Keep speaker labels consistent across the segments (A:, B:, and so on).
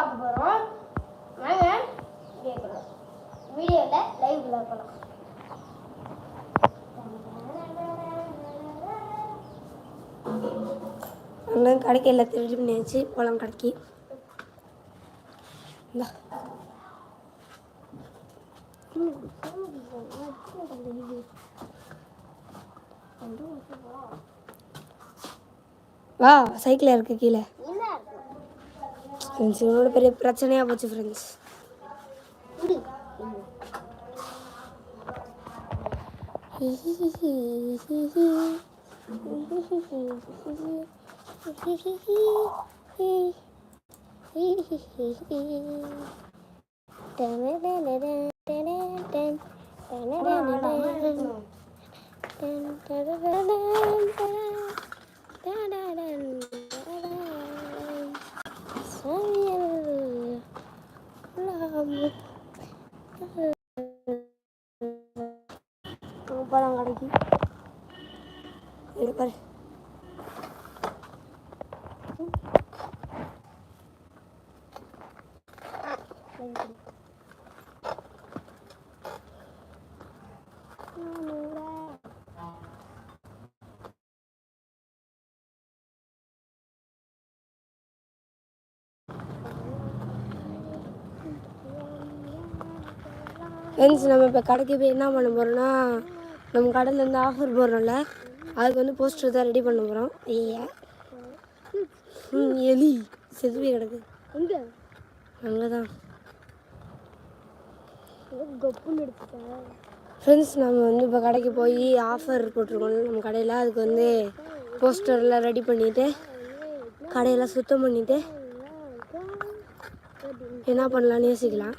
A: பார்க்க போகிறோம் வாங்க வீடியோக்குள்ள வீடியோவில் லைவ் போகலாம்
B: அங்கே கடைக்கு எல்லாம் தெரிஞ்சு பண்ணியாச்சு. போகலாம் கடைக்கு. இந்தா. வா சைக்கிள் இருக்கு கீழே. ஃப்ரெண்ட்ஸ் இவனோட பெரிய பிரச்சனையாக போச்சு ஃப்ரெண்ட்ஸ் போகலாம் கடைக்கு இங்க பாரு ஃப்ரெண்ட்ஸ் நம்ம இப்போ கடைக்கு போய் என்ன பண்ண போகிறோம்னா நம்ம கடையில் இருந்து ஆஃபர் போடுறோம்ல அதுக்கு வந்து போஸ்டர் தான் ரெடி பண்ண போகிறோம் ஐயா ம் எலி செதுவி கிடக்கு
A: எங்க
B: அங்கே தான் ஃப்ரெண்ட்ஸ் நம்ம வந்து இப்போ கடைக்கு போய் ஆஃபர் போட்டிருக்கோம் நம்ம கடையில் அதுக்கு வந்து போஸ்டர்லாம் ரெடி பண்ணிவிட்டு கடையெல்லாம் சுத்தம் பண்ணிவிட்டு என்ன பண்ணலான்னு யோசிக்கலாம்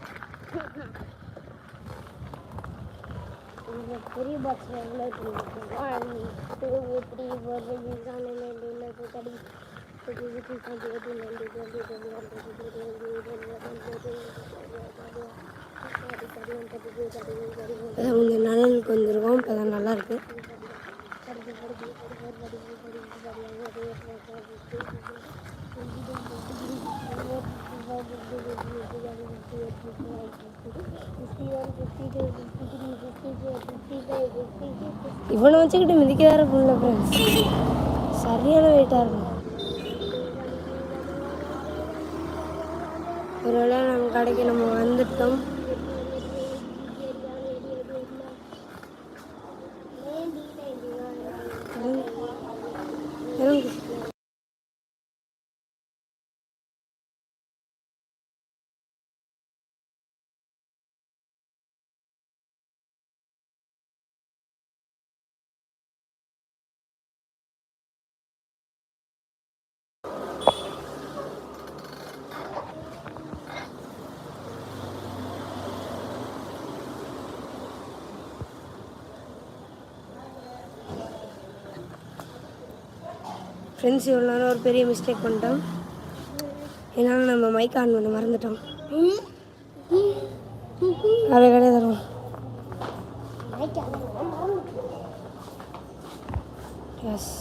A: thirty thirty six twenty eighty ninety twenty twenty one twenty two twenty three
B: கொஞ்சம் நிழலுக்கு வந்துருக்கோம் இப்போ தான் நல்லா இருக்கு இவனை வச்சுக்கிட்டு மிதிக்க வேற புள்ள ஃப்ரெண்ட்ஸ் சரியான வெயிட்டாக இருக்கும். ஒரு வேளை நம்ம கடைக்கு நம்ம வந்துட்டோம். இறங்கு. ஃப்ரெண்ட்ஸ் இவ்வளோ நேரம் ஒரு பெரிய மிஸ்டேக் பண்ணிட்டோம். ஏன்னா நம்ம மைக் ஆன் பண்ண மறந்துட்டோம். அதை கிடையாது தருவோம். எஸ்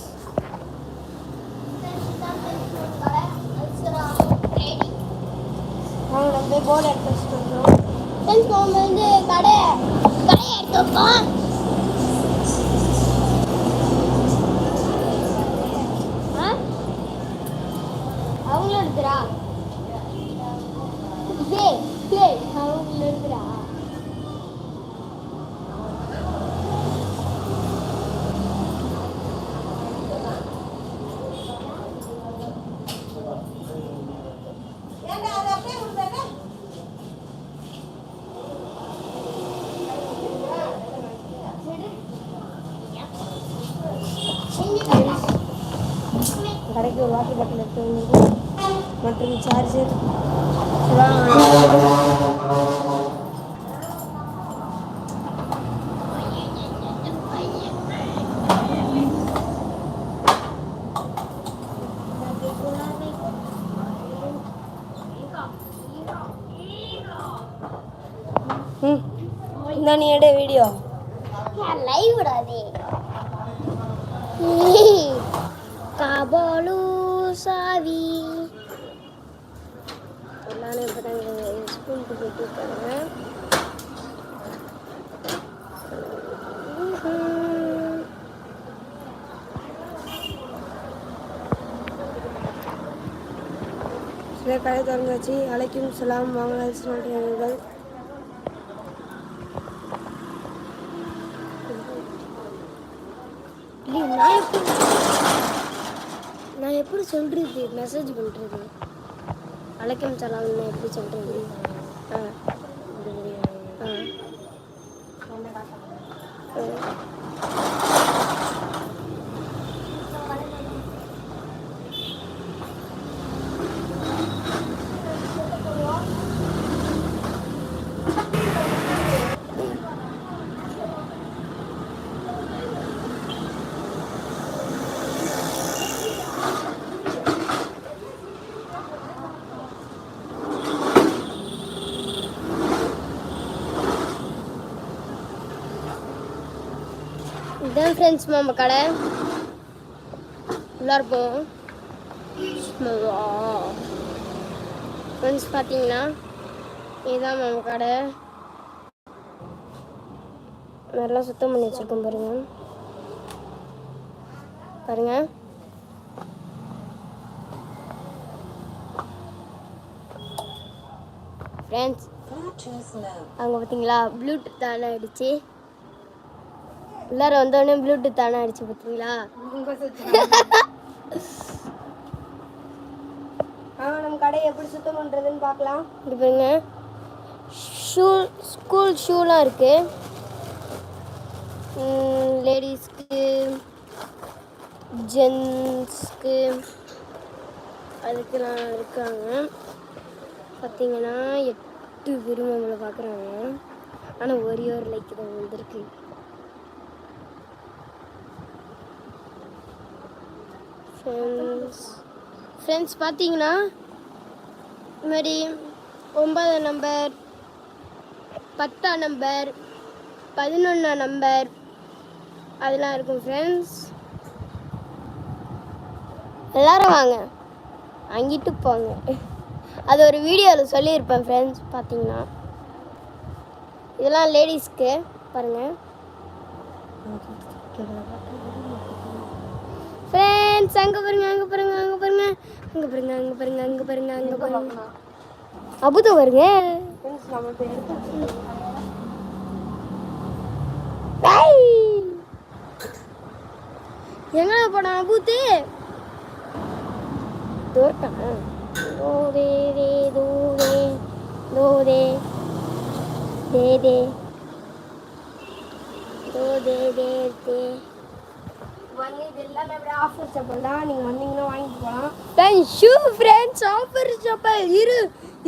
B: நாங்கள் நம்ம போய் போர்டு எடுத்து வச்சுட்டு வந்தோம்.
A: வந்து கடை கடையை எடுத்துப்போம் அவங்கள எடுத்துறா இதே இதே அவங்கள எடுத்துறா
B: கடைக்கு ஒரு வாட்டர் பாட்டில் எடுத்து மற்றும் சார்ஜர்
A: நான் எடு வீடியோ
B: லைவ் விடாதே? காபாலு சாவி. ஸ்கூலுக்கு போயிட்டு இருக்காங்க ம்ஹும்.
A: சில கடை திறந்தாச்சு அழைக்கும் சலாம் வாங்கலாம் சொல்கிறீர்கள்
B: நான் எப்படி நான் எப்படி சொல்றது? மெசேஜ் பண்றது? அழைக்கம் சலாம் நான் எப்படி சொல்றது? ஆ ஆ ஆ. இதான் ஃப்ரெண்ட்ஸ் மாமா கடை உள்ளார போவோம் ஃப்ரெண்ட்ஸ் பார்த்தீங்கன்னா இதுதான் மாமா கடை நல்லா சுத்தம் பண்ணி வச்சிருக்கோம் பாருங்க பாருங்க ஃப்ரெண்ட்ஸ் அங்கே பார்த்தீங்களா ப்ளூடூத் ஆன் ஆயிடுச்சு உள்ளார வந்தோடனே ப்ளூடூத் ஆன் ஆயிடுச்சு பார்த்தீங்களா
A: ஆ நம்ம கடையை எப்படி சுத்தம் பண்ணுறதுன்னு பார்க்கலாம்.
B: இது பாருங்க. ஷூ ஸ்கூல் ஷூலாம் இருக்கு. லேடிஸ்க்கு ஜென்ஸ்க்கு அதுக்கெல்லாம் இருக்காங்க. பார்த்தீங்கன்னா எட்டு பேரும் நம்மளை பார்க்குறாங்க ஆனால் ஒரே ஒரு லைக் தான் வந்திருக்கு. ஃப்ரெண்ட்ஸ் ஃப்ரெண்ட்ஸ் பார்த்தீங்கன்னா இது மாதிரி ஒன்பதாம் நம்பர் பத்தாம் நம்பர் பதினொன்றாம் நம்பர் அதெல்லாம் இருக்கும் ஃப்ரெண்ட்ஸ் எல்லாரும் வாங்க. அங்கிட்டு போங்க. அது ஒரு வீடியோவில் சொல்லியிருப்பேன் ஃப்ரெண்ட்ஸ் பார்த்தீங்கன்னா. இதெல்லாம் லேடிஸ்க்கு பாருங்கள் ஃப்ரெண்ட்ஸ் அங்கே பாருங்க அங்கே பாருங்க அங்கே பாருங்க. அங்கே பாருங்க அங்கே பாருங்க அங்கே பாருங்க அங்கே பாருங்க. அபுதம் வருங்க. எங்க போன அபுத்து தோட்டம் தோதே தே தூதே தோதே தே தே. தோதே தே தே.
A: வந்து இது எல்லாமே அப்படியே ஆஃபர் செப்பல் தான் நீங்கள் வந்தீங்கன்னா வாங்கிட்டு போகலாம்.
B: ஷூ ஃப்ரெண்ட்ஸ் ஆஃபர் சப்பல் இரு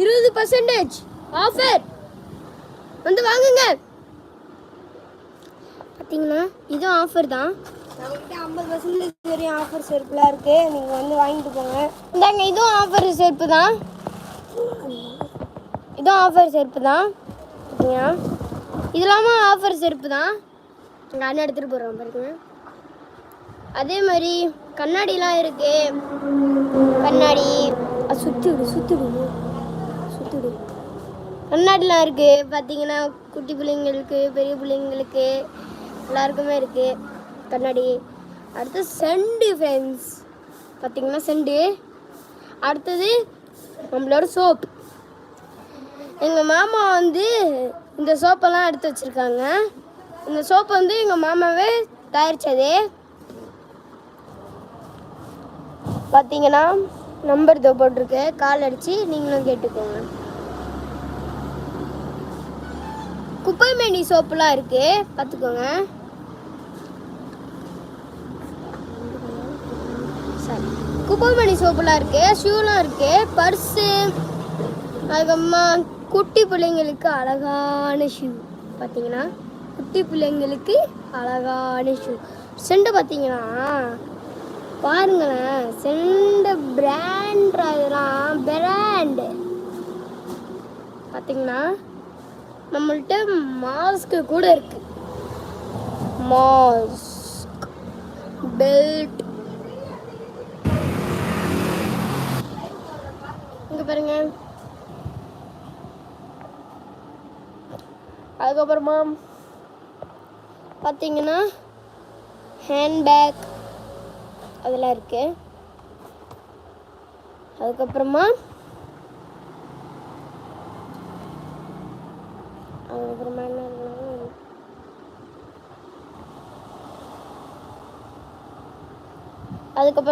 B: இருபது பர்சன்டேஜ் ஆஃபர் வந்து வாங்குங்க. பார்த்தீங்கன்னா இதுவும் ஆஃபர் தான்.
A: நம்மகிட்ட ஐம்பது பர்சன்டேஜ் வரையும் ஆஃபர் செருப்புலாம் இருக்குது நீங்கள் வந்து வாங்கிட்டு போங்க.
B: இந்தாங்க இதுவும் ஆஃபர் செருப்பு தான். இதுவும் ஆஃபர் செருப்பு தான். பார்த்தீங்களா இது இல்லாமல் ஆஃபர் செருப்பு தான். எங்கள் அண்ணன் எடுத்துகிட்டு போகிறோம் பாருங்க. அதே மாதிரி கண்ணாடிலாம் இருக்கு. கண்ணாடி அது சுற்றி விடு சுற்றி கண்ணாடிலாம் இருக்குது பார்த்தீங்கன்னா குட்டி பிள்ளைங்களுக்கு பெரிய பிள்ளைங்களுக்கு எல்லாருக்குமே இருக்குது கண்ணாடி. அடுத்து செண்டு ஃப்ரெண்ட்ஸ் பார்த்தீங்கன்னா செண்டு. அடுத்தது நம்மளோட சோப் எங்கள் மாமா வந்து இந்த சோப்பெல்லாம் எடுத்து வச்சுருக்காங்க. இந்த சோப்பு வந்து எங்கள் மாமாவே தயாரித்தது பார்த்தீங்கன்னா நம்பர் இதோ போட்டிருக்கு. கால் அடித்து நீங்களும் கேட்டுக்கோங்க. குப்பைமேனி சோப்புலாம் இருக்கு. பார்த்துக்கோங்க சரி. குப்பைமேனி சோப்புலாம் இருக்கு. ஷூலாம் இருக்கு. பர்ஸு. அதுக்கப்புறமா குட்டி பிள்ளைங்களுக்கு அழகான ஷூ பார்த்தீங்கன்னா குட்டி பிள்ளைங்களுக்கு அழகான ஷூ செண்டு பார்த்தீங்கன்னா பாருங்களேன் செண்டு பிராண்ட் இதெல்லாம் பிராண்டு பார்த்தீங்கன்னா நம்மள்ட்ட மாஸ்க்கு கூட இருக்கு. மாஸ்க் பெல்ட் இங்கே பாருங்க. அதுக்கப்புறமா பார்த்தீங்கன்னா ஹேண்ட்பேக் அதெல்லாம் இருக்கு. அதுக்கப்புறமா அதுக்கப்புறமா என்ன இருக்குன்னா, அதுக்கப்புறம்